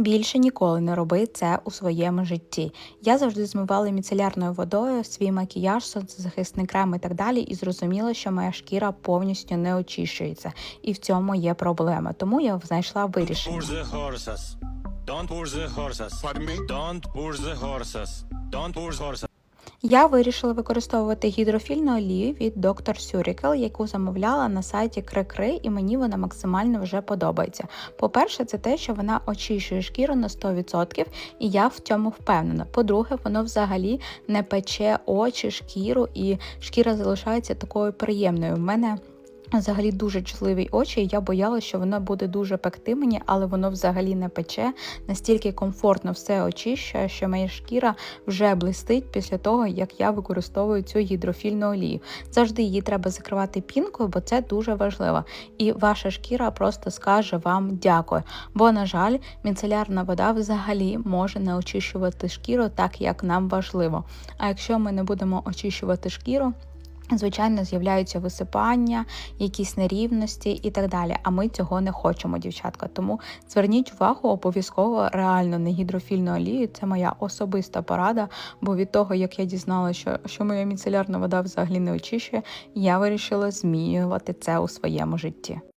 Більше ніколи не роби це у своєму житті. Я завжди змивала міцелярною водою свій макіяж, сонцезахисний крем і так далі, і зрозуміла, що моя шкіра повністю не очищується, і в цьому є проблема. Тому я знайшла вирішення. Don't push the horses. Pardon me? Don't push the horses. Don't push horses. Я вирішила використовувати гідрофільну олію від Dr. Surical, яку замовляла на сайті Крикри, і мені вона максимально вже подобається. По-перше, це те, що вона очищує шкіру на 100%, і я в цьому впевнена. По-друге, воно взагалі не пече очі, шкіру, і шкіра залишається такою приємною. В мене Взагалі дуже чутливі очі, і я боялася, що воно буде дуже пекти мені, але воно взагалі не пече. Настільки комфортно все очищує, що моя шкіра вже блистить після того, як я використовую цю гідрофільну олію. Завжди її треба закривати пінкою, бо це дуже важливо. І ваша шкіра просто скаже вам дякую. Бо, на жаль, міцелярна вода взагалі може не очищувати шкіру так, як нам важливо. А якщо ми не будемо очищувати шкіру, Звичайно, з'являються висипання, якісь нерівності і так далі. А ми цього не хочемо, дівчатка. Тому зверніть увагу обов'язково реально не гідрофільну олію. Це моя особиста порада. Бо від того, як я дізналася, що, що моя міцелярна вода взагалі не очищує, я вирішила змінювати це у своєму житті.